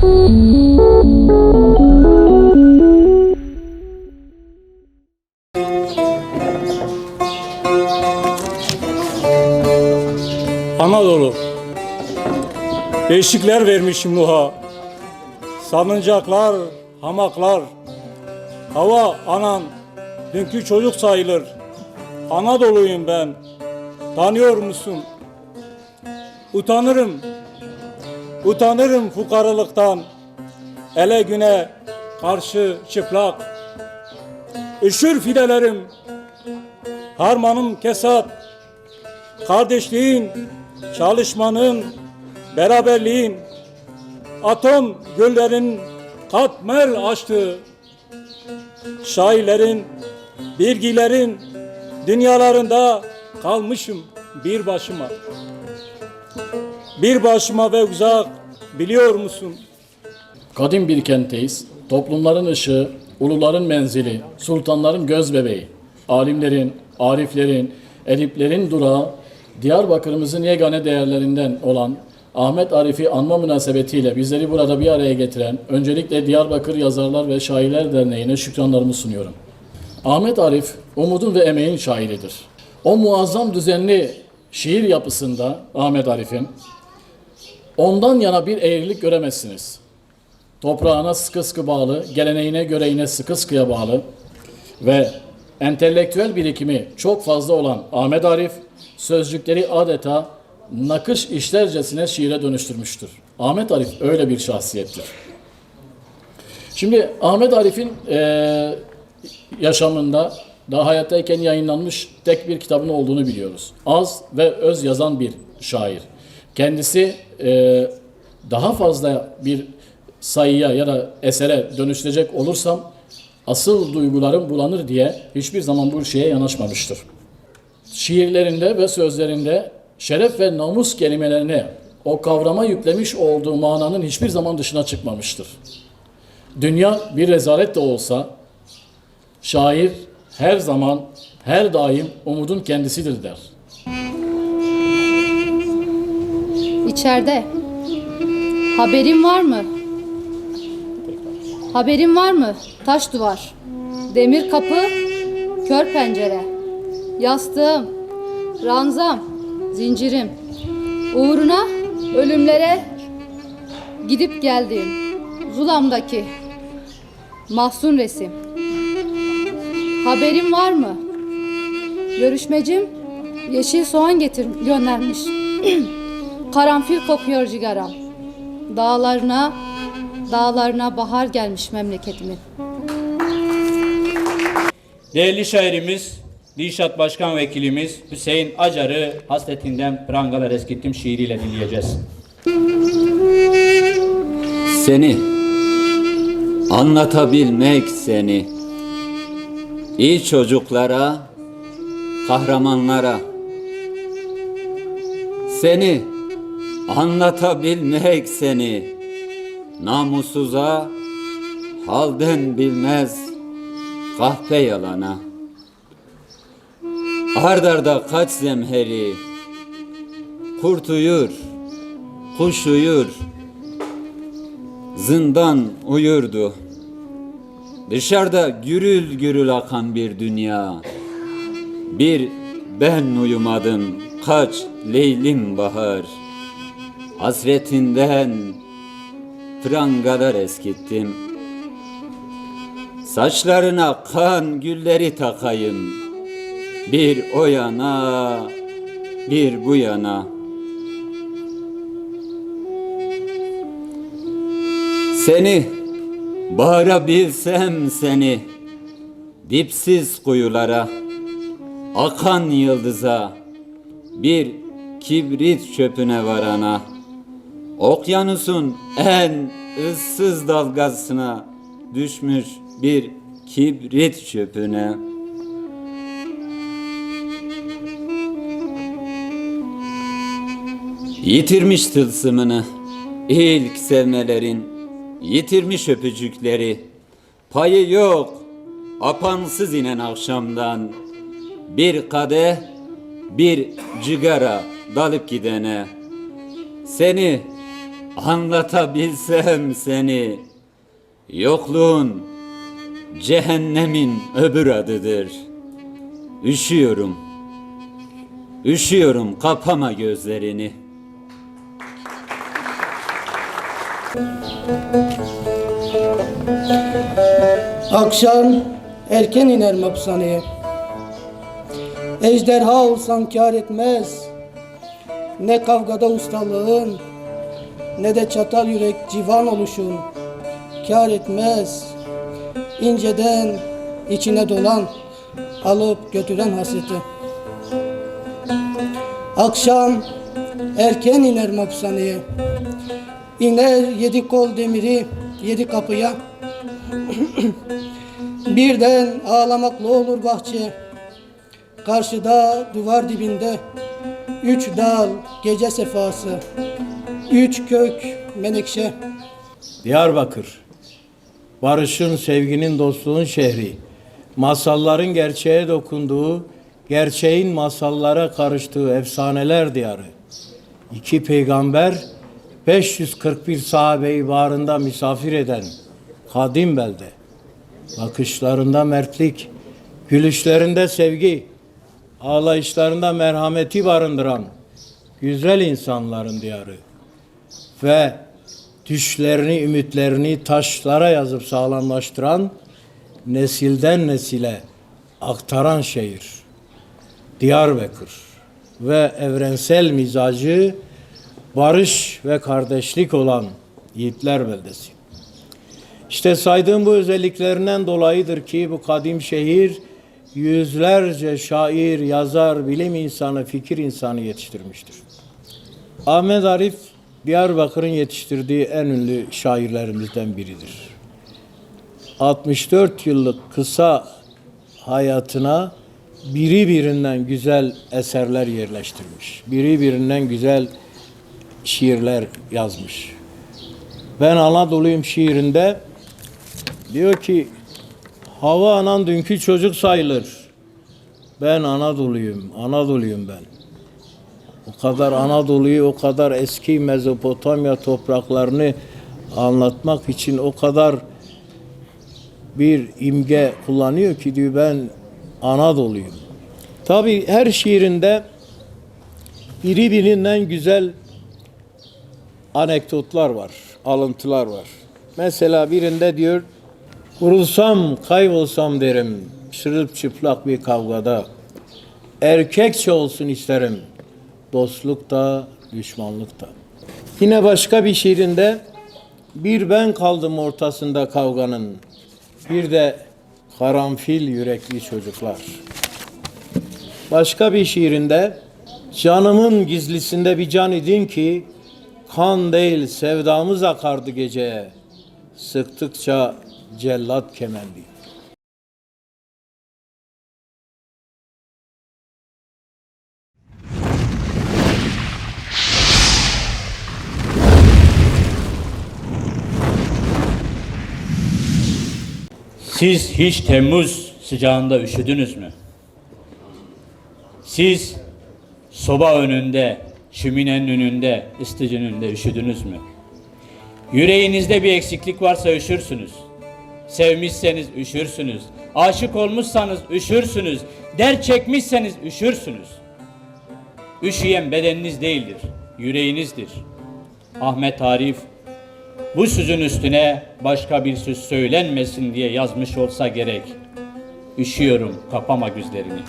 Anadolu. Eşikler vermişim Nuh'a. Sanıncaklar, hamaklar. Hava anan, dünkü çocuk sayılır. Anadolu'yum ben. Tanıyor musun? Utanırım. Utanırım fukaralıktan. Ele güne karşı çıplak. Üşür fidelerim. Harmanım kesat. Kardeşliğin, çalışmanın, beraberliğin, atom göllerin katmer açtığı, şairlerin, bilgilerin dünyalarında kalmışım bir başıma. Bir başıma ve uzak biliyor musun? Kadim bir kentteyiz. Toplumların ışığı, uluların menzili, sultanların göz bebeği, alimlerin, ariflerin, ediplerin durağı, Diyarbakır'ımızın yegane değerlerinden olan Ahmet Arif'i anma münasebetiyle bizleri burada bir araya getiren öncelikle Diyarbakır Yazarlar ve Şairler Derneği'ne şükranlarımı sunuyorum. Ahmet Arif, umudun ve emeğin şairidir. O muazzam düzenli şiir yapısında Ahmet Arif'in ondan yana bir eğrilik göremezsiniz toprağına sıkı sıkı bağlı, geleneğine göreğine sıkı sıkıya bağlı ve entelektüel birikimi çok fazla olan Ahmet Arif, sözcükleri adeta nakış işlercesine şiire dönüştürmüştür. Ahmet Arif öyle bir şahsiyettir. Şimdi Ahmet Arif'in eee, yaşamında daha hayattayken yayınlanmış tek bir kitabın olduğunu biliyoruz. Az ve öz yazan bir şair. Kendisi eee, daha fazla bir sayıya ya da esere dönüştürecek olursam asıl duygularım bulanır diye hiçbir zaman bu şeye yanaşmamıştır. Şiirlerinde ve sözlerinde şeref ve namus kelimelerini o kavrama yüklemiş olduğu mananın hiçbir zaman dışına çıkmamıştır. Dünya bir rezalet de olsa şair her zaman her daim umudun kendisidir der. İçeride. Haberin var mı? Haberin var mı? Taş duvar. Demir kapı, kör pencere. Yastığım, ranzam, zincirim. Uğruna ölümlere gidip geldiğim Zulam'daki mahzun resim. Haberin var mı? Görüşmecim yeşil soğan getir göndermiş. Karanfil kokuyor cigaram. Dağlarına, dağlarına bahar gelmiş memleketimin. Değerli şairimiz, Dilşat Başkan Vekilimiz Hüseyin Acar'ı hasretinden prangalar eskittim şiiriyle dinleyeceğiz. Seni anlatabilmek seni iyi çocuklara, kahramanlara seni anlatabilmek seni namussuza halden bilmez kahpe yalana ardarda kaç zemheri kurt uyur kuş uyur zindan uyurdu. Dışarıda gürül gürül akan bir dünya. Bir ben uyumadım kaç leylim bahar. Hasretinden prangalar eskittim. Saçlarına kan gülleri takayım. Bir o yana, bir bu yana. Seni bağırabilsem seni dipsiz kuyulara akan yıldıza bir kibrit çöpüne varana okyanusun en ıssız dalgasına düşmüş bir kibrit çöpüne. Yitirmiş tılsımını ilk sevmelerin Yitirmiş öpücükleri. Payı yok apansız inen akşamdan. Bir kadeh bir cigara dalıp gidene. Seni Anlatabilsem seni Yokluğun cehennemin öbür adıdır Üşüyorum Üşüyorum kapama gözlerini Akşam erken iner hapishaneye. Ejderha olsan kar etmez. Ne kavgada ustalığın, ne de çatal yürek civan oluşun. Kar etmez. İnceden içine dolan, alıp götüren hasreti. Akşam erken iner hapishaneye. İner yedi kol demiri, yedi kapıya. Birden ağlamaklı olur bahçe. Karşıda duvar dibinde üç dal gece sefası. Üç kök menekşe. Diyarbakır. Barışın, sevginin, dostluğun şehri. Masalların gerçeğe dokunduğu, gerçeğin masallara karıştığı efsaneler diyarı. İki peygamber 541 sahabeyi bağrında misafir eden kadim belde. Bakışlarında mertlik, gülüşlerinde sevgi, ağlayışlarında merhameti barındıran güzel insanların diyarı ve düşlerini, ümitlerini taşlara yazıp sağlamlaştıran, nesilden nesile aktaran şehir. Diyarbakır ve evrensel mizacı barış ve kardeşlik olan Yiğitler Beldesi. İşte saydığım bu özelliklerinden dolayıdır ki bu kadim şehir yüzlerce şair, yazar, bilim insanı, fikir insanı yetiştirmiştir. Ahmet Arif Diyarbakır'ın yetiştirdiği en ünlü şairlerimizden biridir. 64 yıllık kısa hayatına biri birinden güzel eserler yerleştirmiş. Biri birinden güzel şiirler yazmış. Ben Anadolu'yum şiirinde diyor ki hava anan dünkü çocuk sayılır. Ben Anadolu'yum, Anadolu'yum ben. O kadar Anadolu'yu, o kadar eski Mezopotamya topraklarını anlatmak için o kadar bir imge kullanıyor ki diyor ben Anadolu'yum. Tabi her şiirinde biri birinden güzel anekdotlar var, alıntılar var. Mesela birinde diyor, vurulsam, kaybolsam derim, sırıp çıplak bir kavgada. Erkekçe olsun isterim, dostluk da, düşmanlık da. Yine başka bir şiirinde, bir ben kaldım ortasında kavganın, bir de karanfil yürekli çocuklar. Başka bir şiirinde, canımın gizlisinde bir can idin ki, Kan değil sevdamız akardı geceye. Sıktıkça cellat kemendi. Siz hiç Temmuz sıcağında üşüdünüz mü? Siz soba önünde, şöminenin önünde, ısıtıcının önünde üşüdünüz mü? Yüreğinizde bir eksiklik varsa üşürsünüz. Sevmişseniz üşürsünüz. Aşık olmuşsanız üşürsünüz. Dert çekmişseniz üşürsünüz. Üşüyen bedeniniz değildir, yüreğinizdir. Ahmet Arif bu sözün üstüne başka bir söz söylenmesin diye yazmış olsa gerek. Üşüyorum, kapama gözlerini.